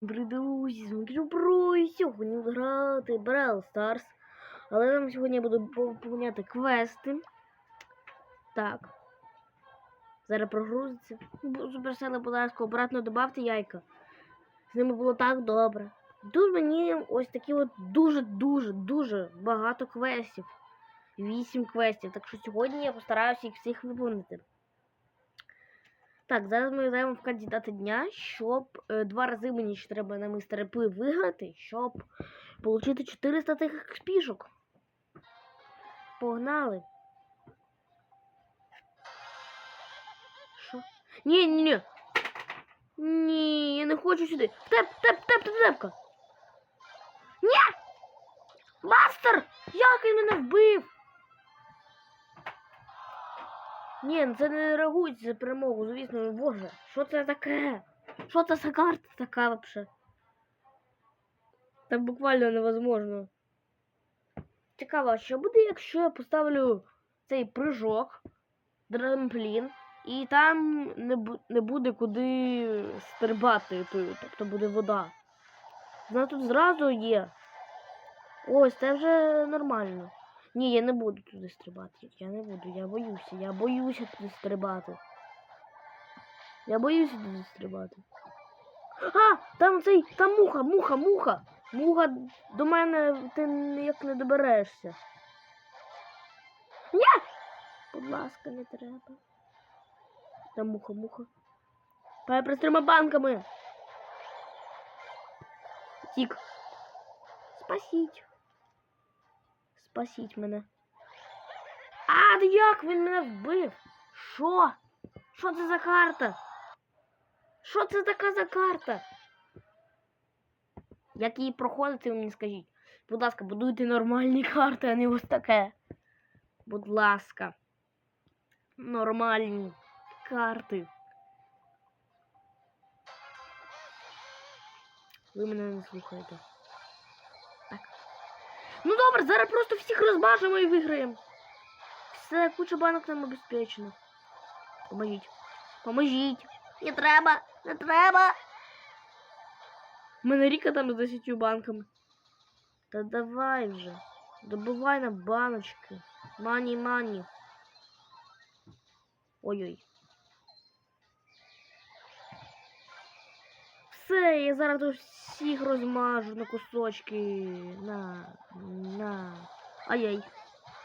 Друзі, смотрю про і сьогодні грати Brawl Stars. Але нам сьогодні я буду поповняти квести. Так. Зараз прогрузиться. Суперсели, будь ласка, обратно добавте яйка. З ними було так добре. Тут мені ось такі от дуже-дуже дуже багато квестів. Вісім квестів. Так що сьогодні я постараюся їх всіх виповнити. Так, зараз ми граємо в кандидати дня, щоб е, два рази мені ще треба на мистера Пи виграти, щоб отримати 400 тих експішок. Погнали. Що? Ні, ні, ні. Ні, я не хочу сюди. Теп, теп, теп, теп, тепка. Ні! Бастер! Як він мене вбив? Ні, ну це не реагується за перемогу, звісно, ну, боже. Що це таке? Що це за карта така вообще? Там буквально невозможно. Цікаво, що буде, якщо я поставлю цей прыжок, трамплін, і там не, не буде куди стрибати, тобто буде вода. Вона тут зразу є. Ось, це вже нормально. Ні, я не буду туди стрибати. Я не буду, я боюся. Я боюся туди стрибати. Я боюся туди стрибати. А! Там цей, там муха, муха, муха. Муха до мене ти ніяк не доберешся. Ні! Будь ласка, не треба. Там муха, муха. Пай трьома банками. Тік. Спасіть. Спасіть мене. А, як він мене вбив? Що? Що це за карта? Що це така за карта? Як її проходити, ви мені скажіть. Будь ласка, будуйте нормальні карти, а не ось таке. Будь ласка. Нормальні карти. Ви мене не слухаєте. Ну добре, зараз просто всіх розбажемо і виграємо. Все, куча банок нам обезпечено. Поможіть. Поможіть. Не треба, не треба. У мене ріка там з 10 банками. Та давай вже. Добувай на баночки. Мані, мані. Ой-ой. Все, я зараз тут всіх розмажу на кусочки. На, на. Ай-яй.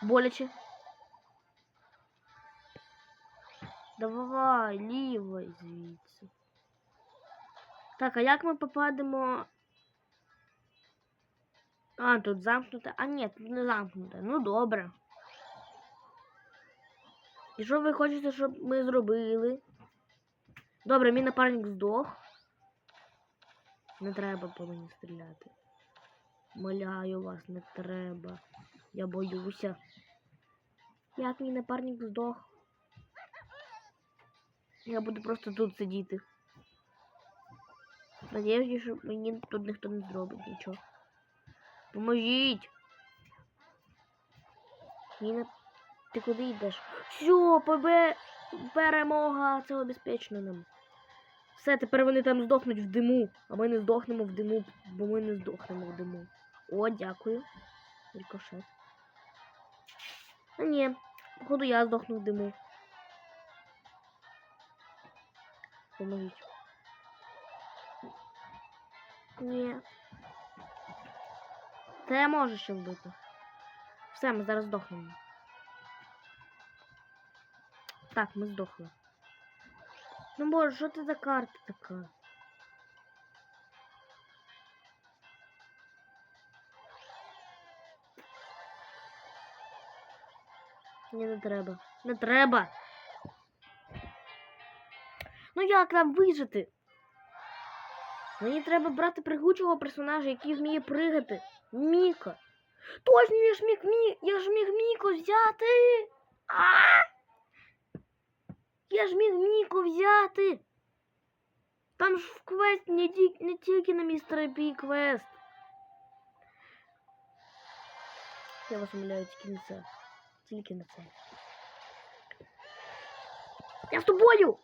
Боляче. Давай, лівий звідси. Так, а як ми попадемо? А, тут замкнуте. А ні, тут не замкнуте. Ну добре. І що ви хочете, щоб ми зробили? Добре, мій напарник здох. Не треба по мені стріляти. Моляю вас, не треба. Я боюся. Як мій напарник здох? Я буду просто тут сидіти. Надіюсь, що мені тут ніхто не зробить нічого. Поможіть! Міна, ти куди йдеш? Все, побе... перемога! Це обезпечено нам. Все, тепер вони там здохнуть в диму, а ми не здохнемо в диму, бо ми не здохнемо в диму. О, дякую. Рикошет. А ні, походу я здохну в диму. Поможіть. Ні. Та я можу ще вбити. Все, ми зараз здохнемо. Так, ми здохли. Ну боже, що це за карта така? Ні, не треба. Не треба. Ну як нам вижити? Мені треба брати пригучого персонажа, який вміє пригати. Міка. Точно я ж міг Мі... Я ж міг Міку взяти. А! Я ж міг Міку взяти. Там ж в квест не, не тільки на містера Пі квест. Я вас умоляю, тільки на це. Тільки на це. Я з тобою!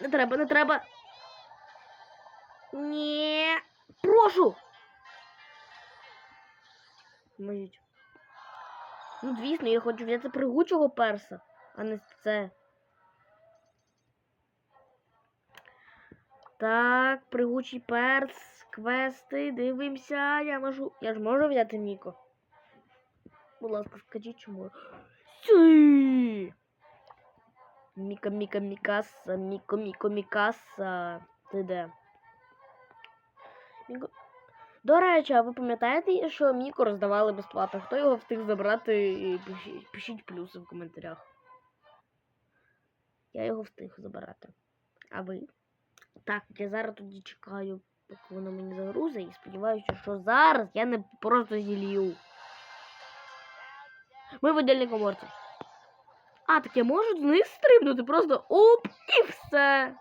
Не треба, не треба. Ні. Прошу. Можіть. Ну, звісно, я хочу взяти пригучого перса, а не це. Так, пригучий перс, квести, дивимося. Я можу. Я ж можу взяти Міко. Будь ласка, скажіть, чому. Сі! Міка, Міка, Мікаса, Міко, Міко, Мікаса. Ти де? Міко... До речі, а ви пам'ятаєте, що Міко роздавали безплатно? Хто його встиг забрати? Пишіть, пишіть плюси в коментарях. Я його встиг забирати. А ви? Так, я зараз тоді чекаю, поки воно мені загрузить, і сподіваюся, що зараз я не просто зілью. Ми в отдельній коморці. А, так я можу з них стрибнути, просто оп, і все.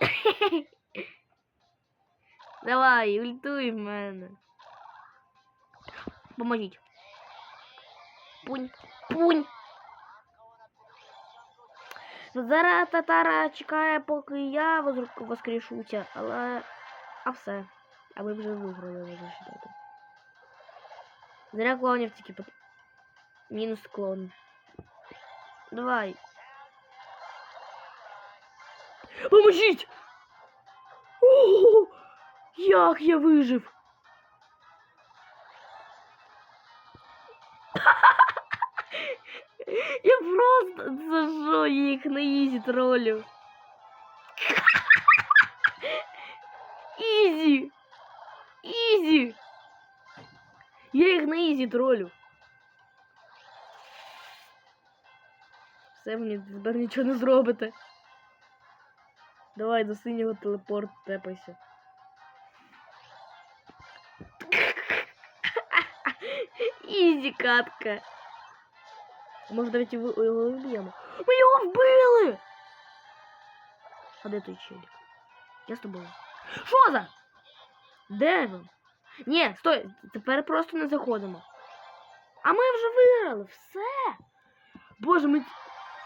Давай, ультуй в мене. Поможіть. Пунь, пунь. Зараз татара чекає, поки я воз- воскрешуся, але. А все. А ви вже виграли, можна считати. Зря клонів тільки пот... Мінус клон. Давай. Поможіть! О, як я вижив! Просто за що їх на ізі тролю. Ізі! Ізі! Я їх на ізі тролю. Все мені тепер нічого не зробите. Давай до синього телепорт тепайся. Ізі катка. Може навіть його його вб'ємо. Ми його вбили! А де той челік? Я з тобою. Що за? Де він? Ні, стой, тепер просто не заходимо. А ми вже виграли, все. Боже, ми,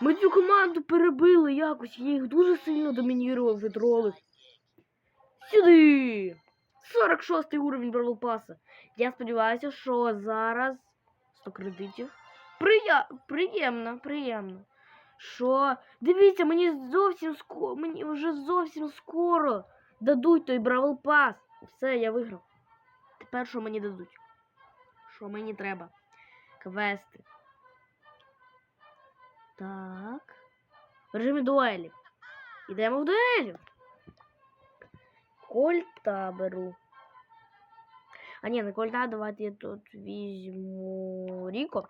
ми цю команду перебили якось. Я їх дуже сильно домінірував від ролик. Сюди! 46 уровень Бравл Паса. Я сподіваюся, що зараз 100 кредитів. Прия... Приємно, приємно. Що? Дивіться, мені зовсім скоро, мені вже зовсім скоро дадуть той Бравл Пас. Все, я виграв. Тепер що мені дадуть? Що мені треба? Квести. Так. В режимі дуелі. Ідемо в дуелі. Кольта беру. А ні, не кольта, давайте я тут візьму Ріко.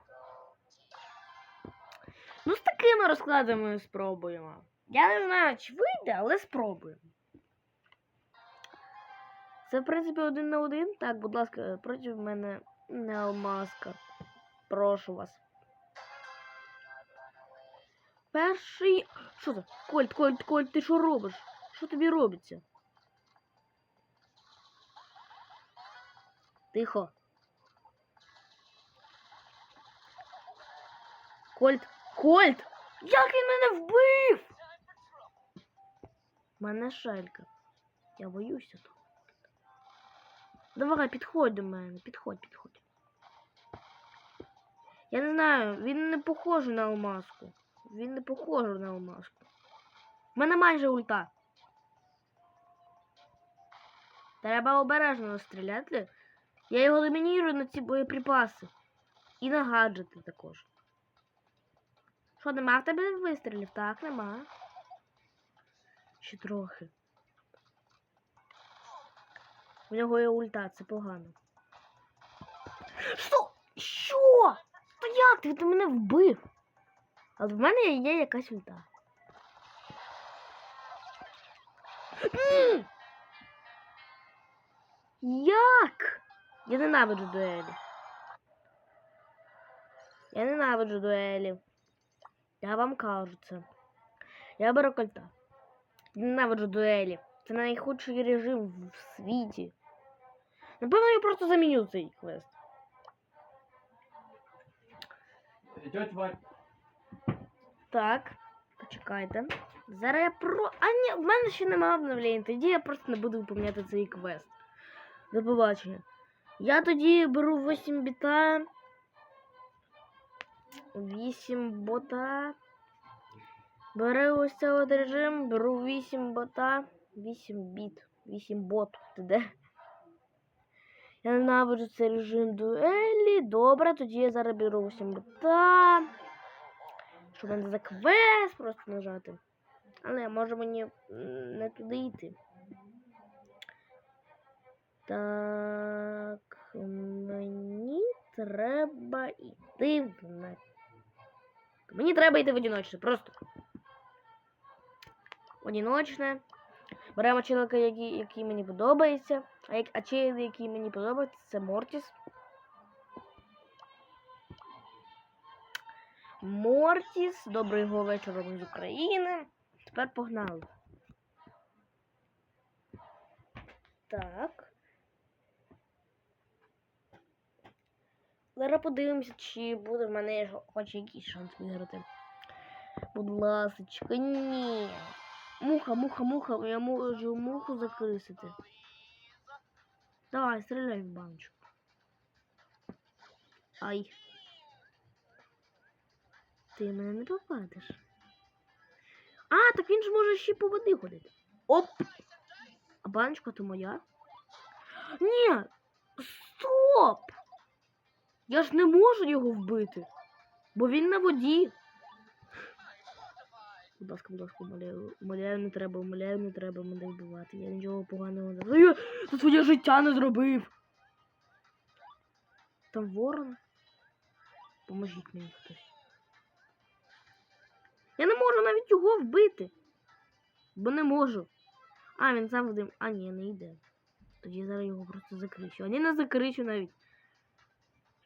Ну, з такими розкладами спробуємо. Я не знаю, чи вийде, але спробуємо. Це, в принципі, один на один. Так, будь ласка, проти мене не алмазка. Прошу вас. Перший. Що це? Кольт, Кольт, Кольт, ти що робиш? Що тобі робиться? Тихо. Кольт, Кольт! Як він мене вбив? Мене шелька. Я боюся тут. Давай, підходь до мене, підходь, підходь. Я не знаю, він не похожий на алмазку. Він не похожий на алмазку. У мене майже ульта. Треба обережно стріляти. Я його домінірую на ці боєприпаси. І на гаджети також. Що, нема в тебе вистрілів? Так, нема. Ще трохи. У нього є ульта, це погано. Що? Що? То як ти? Ти мене вбив? Але в мене є якась ульта. Як? Я ненавиджу дуелі. Я ненавиджу дуелі. Я вам кажу це. Я беру кольта. Ненавиджу дуелі. Це найхудший режим в світі. Напевно, я просто заміню цей квест. Тетя Варь, Так. Почекайте. Зараз я про. А ні, в мене ще немає обновлень. Тоді я просто не буду виповняти цей квест. До побачення. Я тоді беру 8 біта. 8 бота. Беру ось цей от режим, беру 8 бота. 8 біт. 8 бот. Ти де? Я ненавиджу цей режим дуелі. Добре, тоді я зараз беру 8 бота. Щоб мене за квест просто нажати. Але може мені не туди йти. Так, мені треба йти в Мені треба йти в одиночне, просто. Одиночне. Беремо чоловіка, який, який мені подобається. А, як, а чоловік, який мені подобається, це Мортіс. Мортіс, доброго вечора з України. Тепер погнали. Так. Зараз подивимося, чи буде в мене хоч якийсь шанс виграти. Будь ласочка, ні. Муха, муха, муха, я можу муху закрисити. Давай, стріляй в баночку. Ай. Ти мене не попадеш. А, так він ж може ще по води ходити. Оп! А баночка то моя? Ні! Стоп! Я ж не можу його вбити, бо він на воді. Будь ласка, будь ласка, умоляю, умоляю, не треба, умоляю, не треба мене вбивати. Я нічого поганого не зробив. За своє життя не зробив. Там ворон. Поможіть мені хтось. Я не можу навіть його вбити. Бо не можу. А, він сам вдим. А, ні, не йде. Тоді зараз його просто закричу. А ні, не закричу навіть.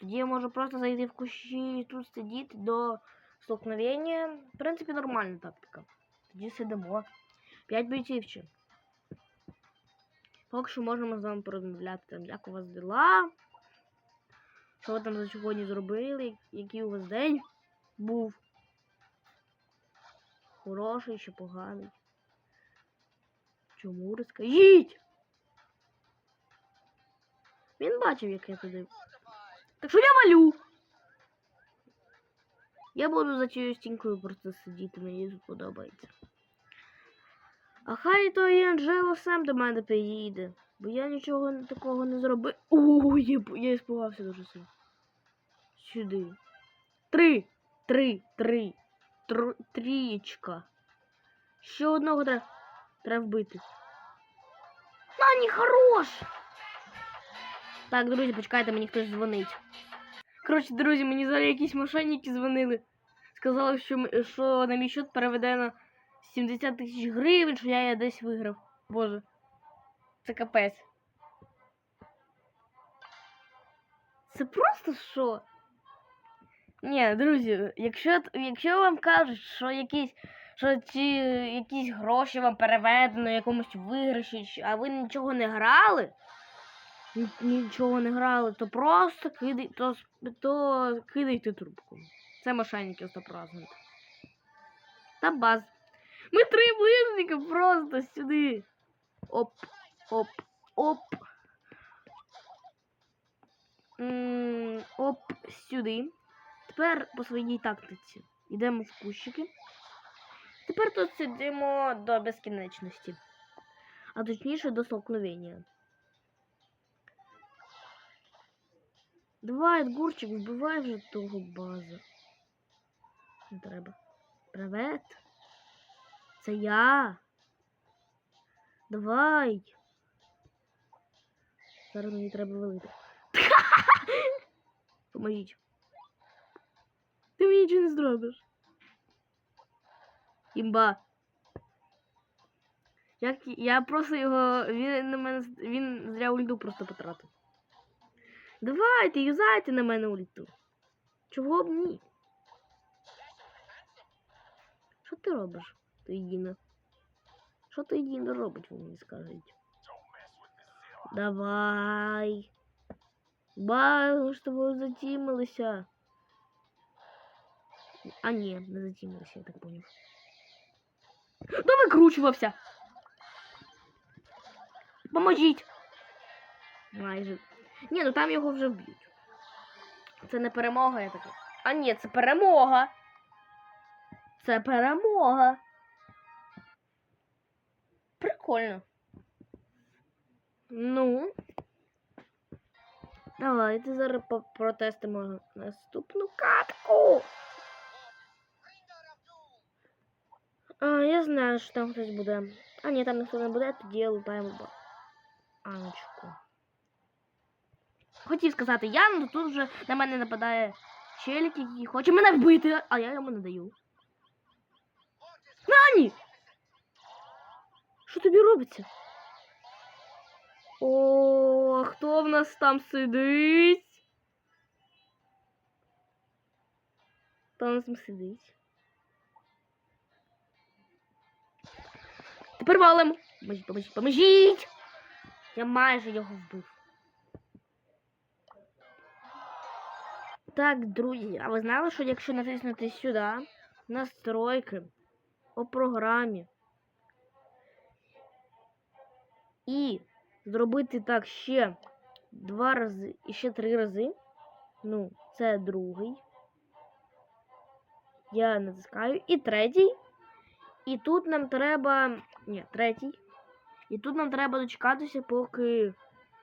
Тоді я можу просто зайти в кущі і тут сидіти до столкновення. В принципі, нормальна тактика. Тоді сидимо. П'ять бойців ще. Поки що можемо з вами порозмовляти, там, як у вас дела. Що ви там за сьогодні зробили, який у вас день був. Хороший чи поганий. Чому розкажіть? Він бачив, як я туди. Так що я валю. Я буду за цією стінкою просто сидіти, мені тут подобається. А хай той Анджело сам до мене приїде, бо я нічого такого не зробив. Ой, я, іспугався дуже сильно. Сюди. Три, три, три, Тр... трієчка. Ще одного треба, треба вбити. А, не хорош! Так, друзі, почекайте, мені хтось дзвонить. Коротше, друзі, мені зараз якісь мошенники дзвонили. Сказали, що, що на мій счет переведено 70 тисяч гривень, що я, я десь виграв. Боже. Це капець. Це просто що? Ні, друзі, якщо, якщо вам кажуть, що якісь, що ці якісь гроші вам переведено якомусь виграші, а ви нічого не грали, нічого не грали, то просто кидай, то, то кидайте трубку. Це мошенники 100%. Та баз. Ми три ближника просто сюди. Оп, оп, оп. М, Оп, сюди. Тепер по своїй тактиці. Йдемо в кущики. Тепер тут сидимо до безкінечності. А точніше до столкновення. Давай, Едгурчик, вбивай вже того база. Не треба. Привет. Це я. Давай. Зараз мені треба вилити. Поможіть. Ти мені нічого не зробиш. Імба. Як я просто його. Він на мене він зря ульту просто потратив. Давайте, юзайте на мене ульту. Чого б ні? Що ти робиш, Тоїдіна? Що Тоїдіна робить, ви мені скажіть? Давай. Бай, ми з тобою затімилися. А ні, не затімилися, я так поняв. Довикручувався. Поможіть. Майже. Ні, ну там його вже вб'ють. Це не перемога, я така. А ні, це перемога. Це перемога. Прикольно. Ну. Давайте зараз протестимо наступну катку. А, я знаю, що там хтось буде. А, ні, там ніхто не буде, тоді лутаємо ба- Аночку. Хотів сказати я, але тут вже на мене нападає челік, який хоче мене вбити, а я йому не даю. Нані! Що тобі робиться? О, хто в нас там сидить? Хто в нас там сидить? Тепер валим. Поможіть, поможіть, поможіть! Я майже його вбив. Так, друзі, а ви знали, що якщо натиснути сюди, настройки у програмі і зробити так ще два рази і ще три рази. Ну, це другий. Я натискаю. І третій. І тут нам треба. Ні, третій. І тут нам треба дочекатися, поки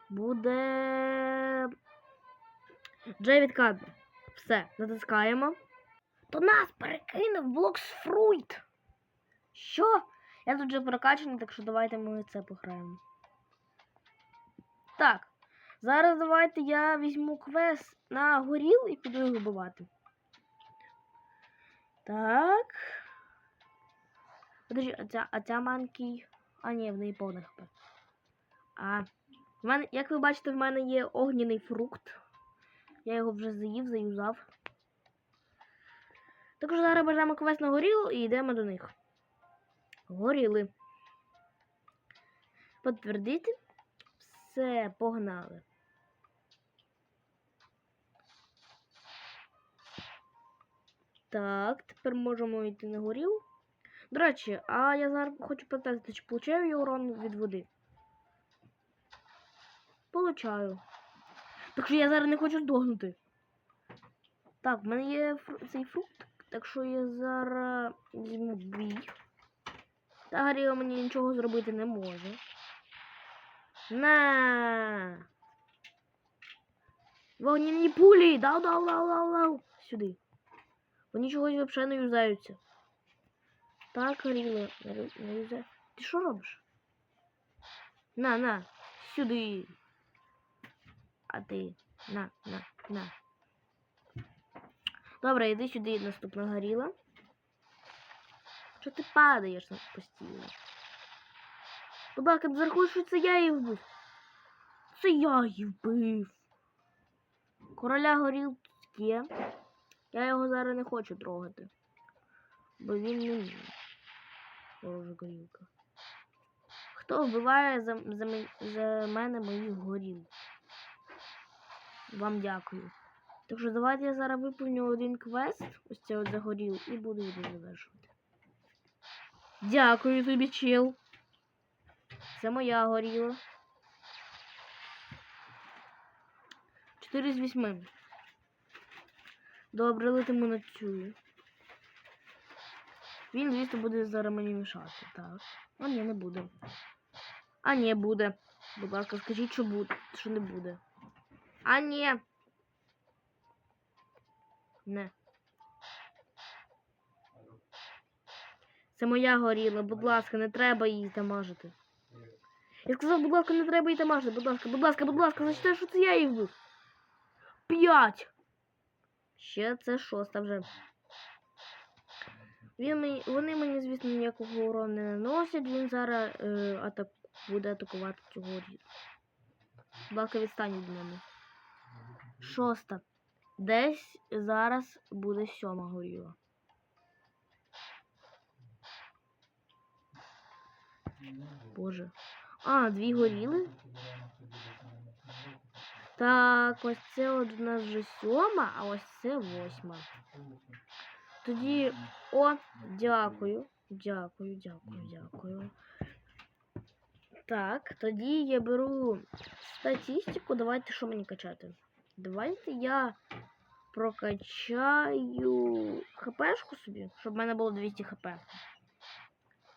буде. Джей відкадне. Все, натискаємо. То нас перекинув Блоксфруйт. Що? Я тут вже прокачаний, так що давайте ми це пограємо. Так. Зараз давайте я візьму квест на горіл і піду його вбивати. Так. Подожди, а ця, а ця манкій. А, ні, в неї повна хп. А. В мене, як ви бачите, в мене є огняний фрукт. Я його вже заїв, заюзав. Також зараз бажаємо квест на горіл і йдемо до них. Горіли. Підтвердити. Все, погнали. Так, тепер можемо йти на горіл. До речі, а я зараз хочу питати, чи получаю я урон від води? Получаю. Так що я зараз не хочу здохнути. Так, в мене є фру... цей фрукт, так що я зараз візьму бій. Та Гаріо мені нічого зробити не може. На. Вогняні пулі! Дау, дау, дау, дау, дау. Сюди. Вони чогось взагалі не юзаються. Так, Гаріло, не юзаю. Ти що робиш? На, на, сюди. А ти. На, на, на. Добре, йди сюди наступна горіла. Що ти падаєш постійно? Ласка, зарахуй, що це я її вбив. Це я її вбив. Короля горіл є. Я його зараз не хочу трогати. Бо він не мій. Ворожа горілка. Хто вбиває за, за, за мене моїх горіл? Вам дякую. Так що давайте я зараз виповню один квест, ось це от загорів, і буду його завершувати. Дякую тобі, чил. Це моя горіла. 4 з 8. Добре, летимо на цю. Він, звісно, буде зараз мені мішати, так. А ні, не буде. А ні, буде. Будь ласка, скажіть, що буде, що не буде. А ні. Не. Це моя горіла, будь ласка, не треба її тамажити. Я сказав, будь ласка, не треба її тамажити, будь ласка, будь ласка, будь ласка, зачитай, що це я її вбив. П'ять. Ще це шоста вже. Він мені, вони мені, звісно, ніякого урону не наносять, він зараз е, атак, буде атакувати цього горіла. Будь ласка, відстань від мене. Шоста. Десь зараз буде сьома горіла. Боже. А, дві горіли? Так, ось це от у нас вже сьома, а ось це восьма. Тоді, о, дякую. Дякую, дякую, дякую. Так, тоді я беру статистику. Давайте що мені качати? Давайте я прокачаю хпшку собі, щоб в мене було 200 хп.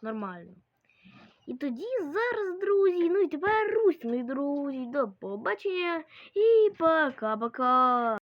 Нормально. І тоді зараз, друзі, ну і тепер русь, мої друзі, до побачення і пока-пока.